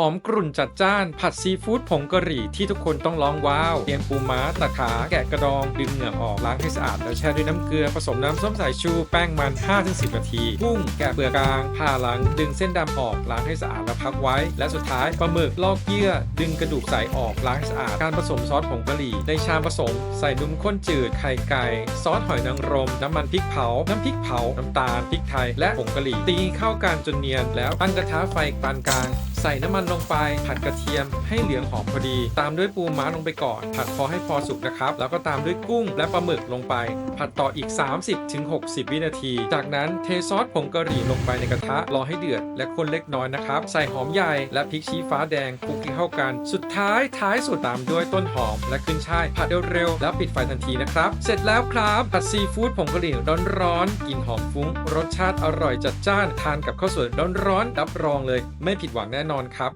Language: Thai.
หอมกรุ่นจัดจ้าน ผัดซีฟู้ดผงกะหรี่ที่ทุกคนต้องลองว้าวเตรียมปูม้าตัดขา แกะกระดอง ดึงเหงือออกล้างให้สะอาด แล้วแช่ด้วยน้ำเกลือผสมน้ำส้มสายชู แป้งมัน 5-10 นาทีกุ้งแกะเปลือกกลางผ่าหลัง ดึงเส้นดำออกล้างให้สะอาดแล้วพักไว้ และสุดท้ายปลาหมึกลอกเยื่อ ดึงกระดูกใสออกล้างให้สะอาดการผสมซอสผงกะหรี่ในชามผสม ใส่นมข้นจืดไข่ไก่ซอสหอยนางรม น้ำมันพริกเผา น้ำพริกเผาน้ำตาลพริกไทยและผงกะหรี่ตีเข้ากันจนเนียนแล้วตั้งกระทะไฟปานกลางใส่น้ำมันลงไปผัดกระเทียมให้เหลืองหอมพอดี ตามด้วยปูม้าลงไปก่อน ผัดพอให้พอสุกนะครับ แล้วก็ตามด้วยกุ้งและปลาหมึกลงไป ผัดต่ออีก 30-60 วินาที จากนั้นเทซอสผงกะหรี่ลงไปในกระทะรอให้เดือดและคนเล็กน้อยนะครับ ใส่หอมใหญ่และพริกชี้ฟ้าแดงคลุกให้เข้ากัน สุดท้ายท้ายสุดตามด้วยต้นหอม และขึ้นช่ายผัดเร็วๆแล้วปิดไฟทันทีนะครับ เสร็จแล้วครับผัดซีฟู้ดผงกะหรี่ร้อนๆกลิ่นหอมฟุ้ง รสชาติอร่อยจัดจ้านทานกับข้าวสวยร้อนๆรับรองเลย ไม่ผิดหวังแน่นอนครับ